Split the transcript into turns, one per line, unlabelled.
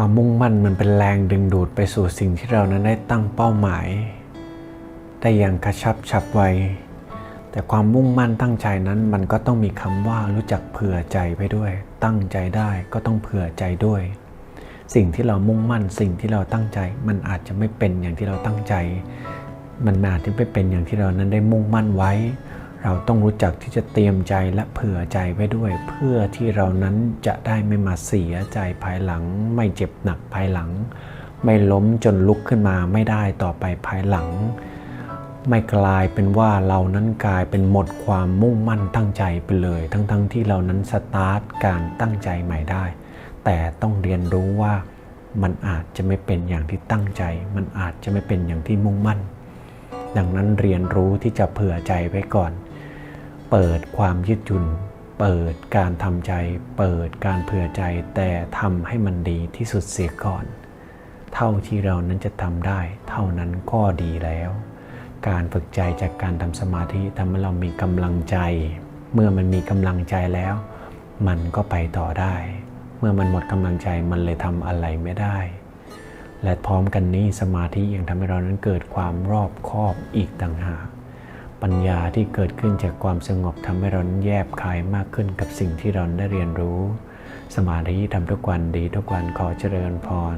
ความมุ่งมั่นมันเป็นแรงดึงดูดไปสู่สิ่งที่เรานั้นได้ตั้งเป้าหมาย ได้อย่างกระชับฉับไว แต่ความมุ่งมั่นตั้งใจนั้นมันก็ต้องมีคำว่ารู้จักเผื่อใจไปด้วย ตั้งใจได้ก็ต้องเผื่อใจด้วย สิ่งที่เรามุ่งมั่นสิ่งที่เราตั้งใจ มันอาจจะไม่เป็นอย่างที่เราตั้งใจ มันอาจจะไม่เป็นอย่างที่เรานั้นได้มุ่งมั่นไว้ เราต้องรู้จักที่จะเตรียมใจและเผื่อใจไว้ด้วย เพื่อที่เรานั้นจะได้ไม่มาเสียใจภายหลัง ไม่เจ็บหนักภายหลัง ไม่ล้มจนลุกขึ้นมาไม่ได้ต่อไปภายหลัง ไม่กลายเป็นว่าเรานั้นกลายเป็นหมดความมุ่งมั่นตั้งใจไปเลย ทั้งๆทที่เรานั้นสตาร์ทการตั้งใจใหม่ได้ แต่ต้องเรียนรู้ว่ามันอาจจะไม่เป็นอย่างที่ตั้งใจ มันอาจจะไม่เป็นอย่างที่มุ่งมั่น ดังนั้นเรียนรู้ที่จะเผื่อใจไว้ก่อน เปิดความยืดหยุ่น เปิดการทำใจ เปิดการเผื่อใจ แต่ทำให้มันดีที่สุดเสียก่อน เท่าที่เรานั้นจะทำได้ เท่านั้นก็ดีแล้ว การฝึกใจจากการทำสมาธิทำให้เรามีกำลังใจ เมื่อมันมีกำลังใจแล้ว มันก็ไปต่อได้ เมื่อมันหมดกำลังใจมันเลยทำอะไรไม่ได้ และพร้อมกันนี้สมาธิยังทำให้เรานั้นเกิดความรอบคอบอีกต่างหาก ปัญญาที่เกิดขึ้นจากความสงบทำให้เรานั้นแยบคายมากขึ้นกับสิ่งที่เราได้เรียนรู้ สมาธิทำทุกวันดีทุกวันขอเจริญพร